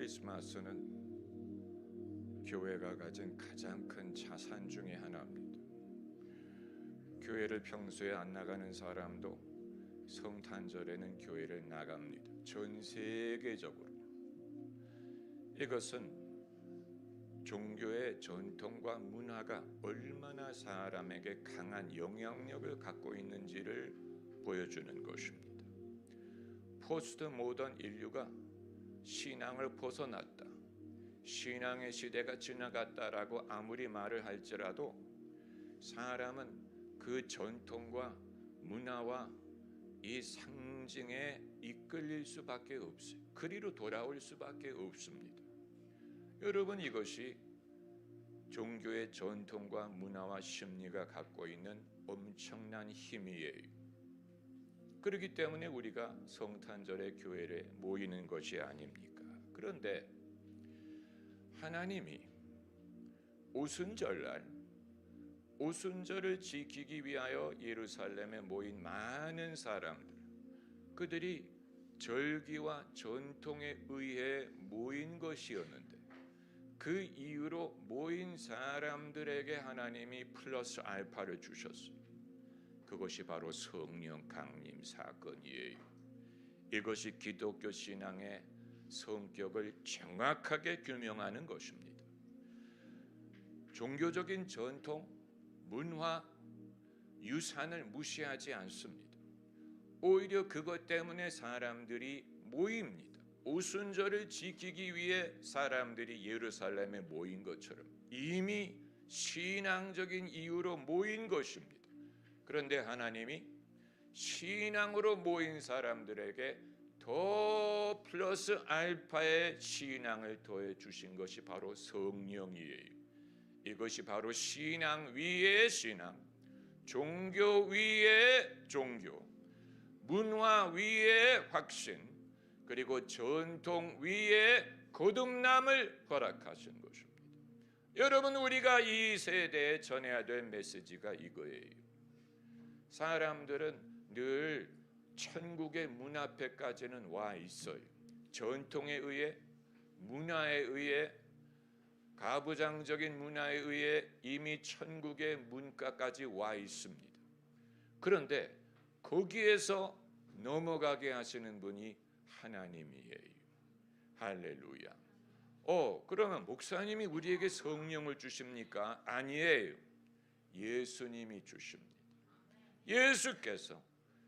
크리스마스는 교회가 가진 가장 큰 자산 중의 하나입니다. 교회를 평소에 안 나가는 사람도 성탄절에는 교회를 나갑니다. 전 세계적으로. 이것은 종교의 전통과 문화가 얼마나 사람에게 강한 영향력을 갖고 있는지를 보여주는 것입니다. 포스트 모던 인류가 신앙을 벗어났다. 신앙의 시대가 지나갔다라고 아무리 말을 할지라도 사람은 그 전통과 문화와 이 상징에 이끌릴 수밖에 없어요. 그리로 돌아올 수밖에 없습니다. 여러분 이것이 종교의 전통과 문화와 심리가 갖고 있는 엄청난 힘이에요. 그렇기 때문에 우리가 성탄절에 교회에 모이는 것이 아닙니까? 그런데 하나님이 오순절날 오순절을 지키기 위하여 예루살렘에 모인 많은 사람들 그들이 절기와 전통에 의해 모인 것이었는데 그 이유로 모인 사람들에게 하나님이 플러스 알파를 주셨습니다. 그것이 바로 성령 강림 사건이에요. 이것이 기독교 신앙의 성격을 정확하게 규명하는 것입니다. 종교적인 전통, 문화, 유산을 무시하지 않습니다. 오히려 그것 때문에 사람들이 모입니다. 오순절을 지키기 위해 사람들이 예루살렘에 모인 것처럼 이미 신앙적인 이유로 모인 것입니다. 그런데 하나님이 신앙으로 모인 사람들에게 더 플러스 알파의 신앙을 더해 주신 것이 바로 성령이에요. 이것이 바로 신앙 위의 신앙, 종교 위의 종교, 문화 위의 확신, 그리고 전통 위의 거듭남을 허락하신 것입니다. 여러분 우리가 이 세대에 전해야 될 메시지가 이거예요. 사람들은 늘 천국의 문 앞에까지는 와 있어요. 전통에 의해 문화에 의해 가부장적인 문화에 의해 이미 천국의 문가까지 와 있습니다. 그런데 거기에서 넘어가게 하시는 분이 하나님이에요. 할렐루야. 어, 그러면 목사님이 우리에게 성령을 주십니까? 아니에요. 예수님이 주십니다. 예수께서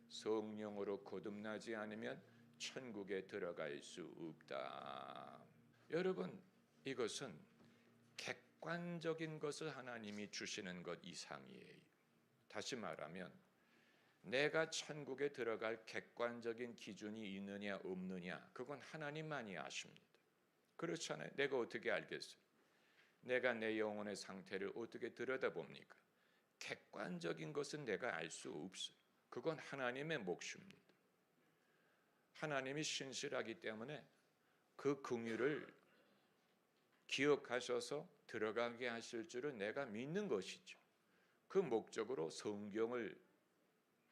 성령으로 거듭나지 않으면 천국에 들어갈 수 없다. 여러분, 이것은 객관적인 것을 하나님이 주시는 것 이상이에요. 다시 말하면 내가 천국에 들어갈 객관적인 기준이 있느냐 없느냐 그건 하나님만이 아십니다. 그렇잖아요. 내가 어떻게 알겠어요? 내가 내 영혼의 상태를 어떻게 들여다봅니까? 객관적인 것은 내가 알 수 없어요. 그건 하나님의 몫입니다. 하나님이 신실하기 때문에 그 긍휼을 기억하셔서 들어가게 하실 줄을 내가 믿는 것이죠. 그 목적으로 성경을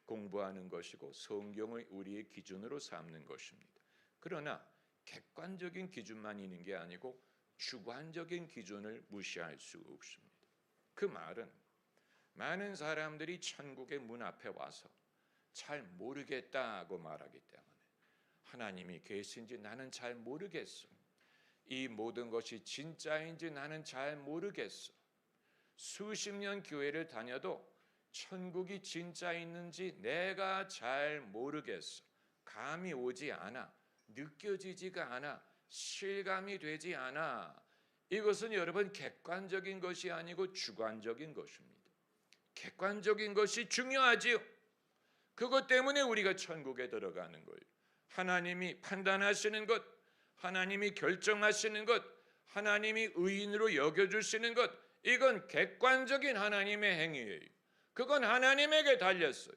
공부하는 것이고 성경을 우리의 기준으로 삼는 것입니다. 그러나 객관적인 기준만 있는 게 아니고 주관적인 기준을 무시할 수 없습니다. 그 말은 많은 사람들이 천국의 문 앞에 와서 잘 모르겠다고 말하기 때문에 하나님이 계신지 나는 잘 모르겠어. 이 모든 것이 진짜인지 나는 잘 모르겠어. 수십 년 교회를 다녀도 천국이 진짜 있는지 내가 잘 모르겠어. 감이 오지 않아. 느껴지지가 않아. 실감이 되지 않아. 이것은 여러분 객관적인 것이 아니고 주관적인 것입니다. 객관적인 것이 중요하지요. 그것 때문에 우리가 천국에 들어가는 거예요. 하나님이 판단하시는 것, 하나님이 결정하시는 것, 하나님이 의인으로 여겨주시는 것, 이건 객관적인 하나님의 행위예요. 그건 하나님에게 달렸어요.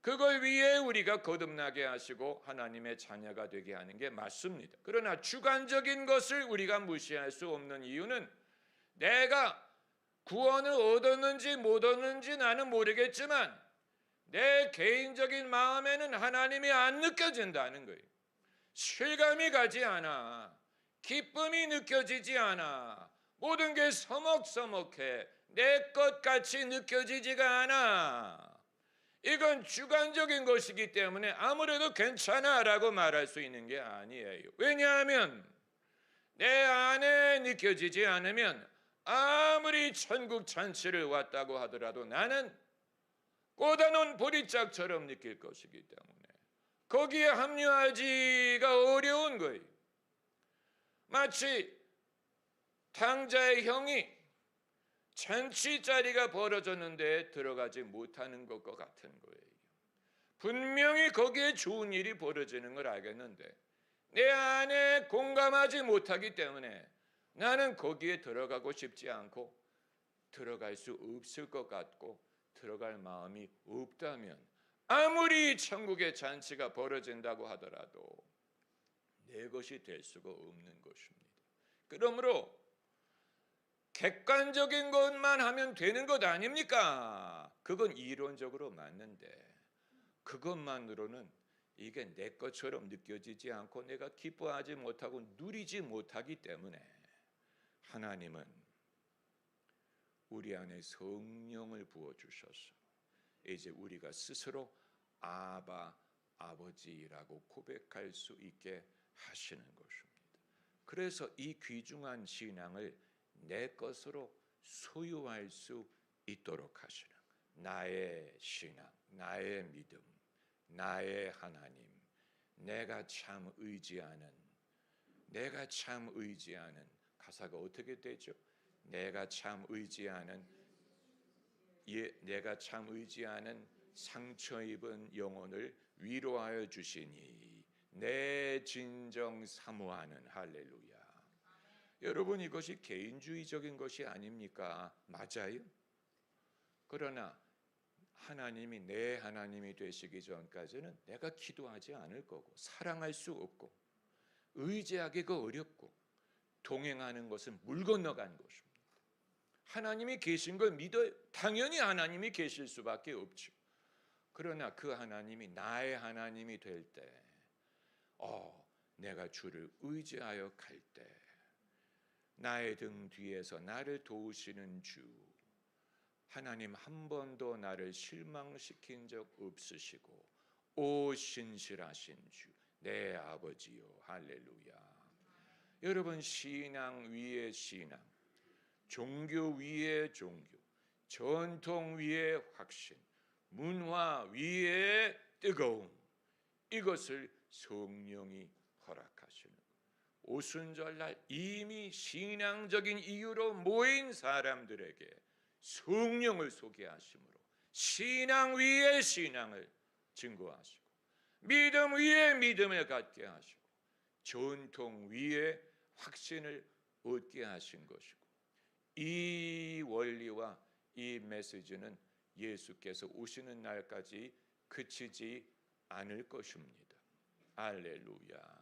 그걸 위해 우리가 거듭나게 하시고 하나님의 자녀가 되게 하는 게 맞습니다. 그러나 주관적인 것을 우리가 무시할 수 없는 이유는 내가 구원을 얻었는지 못 얻는지 나는 모르겠지만 내 개인적인 마음에는 하나님이 안 느껴진다는 거예요. 실감이 가지 않아. 기쁨이 느껴지지 않아. 모든 게 서먹서먹해. 내 것 같이 느껴지지가 않아. 이건 주관적인 것이기 때문에 아무래도 괜찮아 라고 말할 수 있는 게 아니에요. 왜냐하면 내 안에 느껴지지 않으면 아무리 천국 잔치를 왔다고 하더라도 나는 꽂아놓은 보리짝처럼 느낄 것이기 때문에 거기에 합류하지가 어려운 거예요. 마치 탕자의 형이 잔치 자리가 벌어졌는데 들어가지 못하는 것과 같은 거예요. 분명히 거기에 좋은 일이 벌어지는 걸 알겠는데 내 안에 공감하지 못하기 때문에 나는 거기에 들어가고 싶지 않고 들어갈 수 없을 것 같고 들어갈 마음이 없다면 아무리 천국의 잔치가 벌어진다고 하더라도 내 것이 될 수가 없는 것입니다. 그러므로 객관적인 것만 하면 되는 것 아닙니까? 그건 이론적으로 맞는데 그것만으로는 이게 내 것처럼 느껴지지 않고 내가 기뻐하지 못하고 누리지 못하기 때문에 하나님은 우리 안에 성령을 부어 주셔서 이제 우리가 스스로 아바 아버지라고 고백할 수 있게 하시는 것입니다. 그래서 이 귀중한 신앙을 내 것으로 소유할 수 있도록 하시는 나의 신앙, 나의 믿음, 나의 하나님, 내가 참 의지하는 내가 참 의지하는 가사가 어떻게 되죠? 내가 참 의지하는 예, 내가 참 의지하는 상처 입은 영혼을 위로하여 주시니 내 진정 사모하는 할렐루야. 여러분 이것이 개인주의적인 것이 아닙니까? 맞아요. 그러나 하나님이 내 하나님이 되시기 전까지는 내가 기도하지 않을 거고 사랑할 수 없고 의지하기가 어렵고 동행하는 것은 물 건너간 것입니다. 하나님이 계신 걸 믿어요. 당연히 하나님이 계실 수밖에 없죠. 그러나 그 하나님이 나의 하나님이 될 때, 어, 내가 주를 의지하여 갈 때, 나의 등 뒤에서 나를 도우시는 주, 하나님 한 번도 나를 실망시킨 적 없으시고, 오 신실하신 주, 내 아버지요, 할렐루야. 여러분 신앙 위에 신앙, 종교 위에 종교, 전통 위에 확신, 문화 위에 뜨거움 이것을 성령이 허락하시는 오순절날 이미 신앙적인 이유로 모인 사람들에게 성령을 소개하심으로 신앙 위에 신앙을 증거하시고 믿음 위에 믿음을 갖게 하시고 전통 위에 확신을 얻게 하신 것이고 이 원리와 이 메시지는 예수께서 오시는 날까지 그치지 않을 것입니다. 알렐루야.